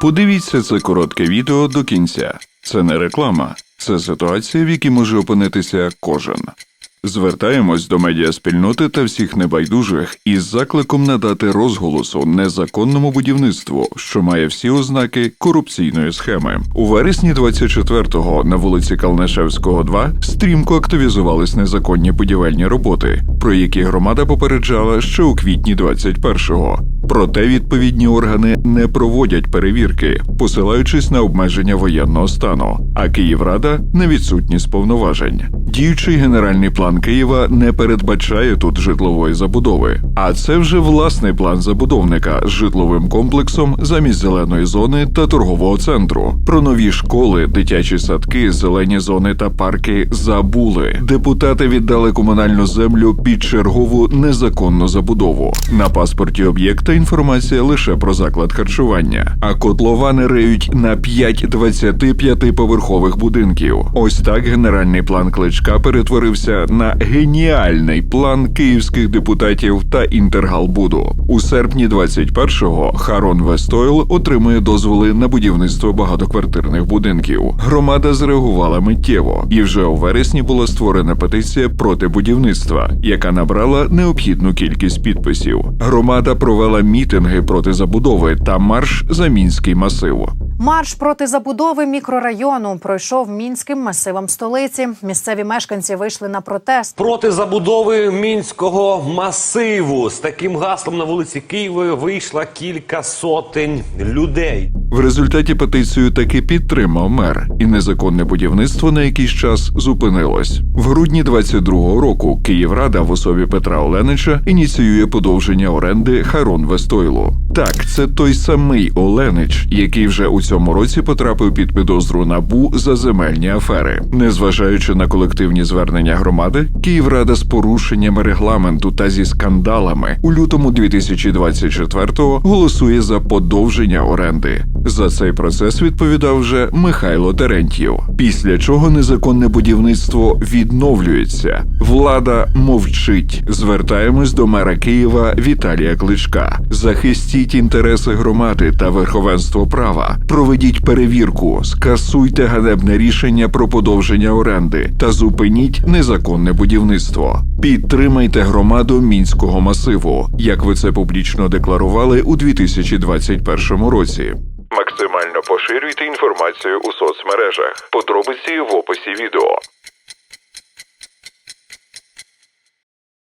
Подивіться це коротке відео до кінця. Це не реклама, це ситуація, в якій може опинитися кожен. Звертаємось до медіаспільноти та всіх небайдужих із закликом надати розголосу незаконному будівництву, що має всі ознаки корупційної схеми. У вересні 24-го на вулиці Калнишевського, 2 стрімко активізувались незаконні будівельні роботи, про які громада попереджала ще у квітні 21-го. Проте відповідні органи не проводять перевірки, посилаючись на обмеження воєнного стану, а Київрада на відсутність повноважень. Діючий генеральний план Києва не передбачає тут житлової забудови, а це вже власний план забудовника з житловим комплексом замість зеленої зони та торгового центру. Про нові школи, дитячі садки, зелені зони та парки забули. Депутати віддали комунальну землю під чергову незаконну забудову. На паспорті об'єкта інформація лише про заклад харчування, а котловани риють на 5 25-поверхових будинків. Ось так генеральний план кличка перетворився на геніальний план київських депутатів та Інтергалбуду. У серпні 21-го Харон Вестойл отримує дозволи на будівництво багатоквартирних будинків. Громада зреагувала миттєво, і вже у вересні була створена петиція проти будівництва, яка набрала необхідну кількість підписів. Громада провела мітинги проти забудови та марш за мінський масив. Марш проти забудови мікрорайону пройшов мінським масивом столиці. Місцеві мешканці вийшли на протест. Проти забудови мінського масиву з таким гаслом на вулиці Києва вийшла кілька сотень людей. В результаті петицію таки підтримав мер, і незаконне будівництво на якийсь час зупинилось. В грудні 22-го року Київрада в особі Петра Оленича ініціює подовження оренди Харон Вестойлу. Так, це той самий Оленич, який вже у цьому році потрапив під підозру набу за земельні афери. Незважаючи на колективні звернення громади, Київрада з порушеннями регламенту та зі скандалами у лютому 2024-го голосує за подовження оренди. За цей процес відповідав вже Михайло Терентьєв. Після чого незаконне будівництво відновлюється. Влада мовчить. Звертаємось до мера Києва Віталія Кличка. Захистіть інтереси громади та верховенство права. Проведіть перевірку, скасуйте ганебне рішення про подовження оренди та зупиніть незаконне будівництво. Підтримайте громаду мінського масиву, як ви це публічно декларували у 2021 році. Максимально поширюйте інформацію у соцмережах. Подробиці в описі відео.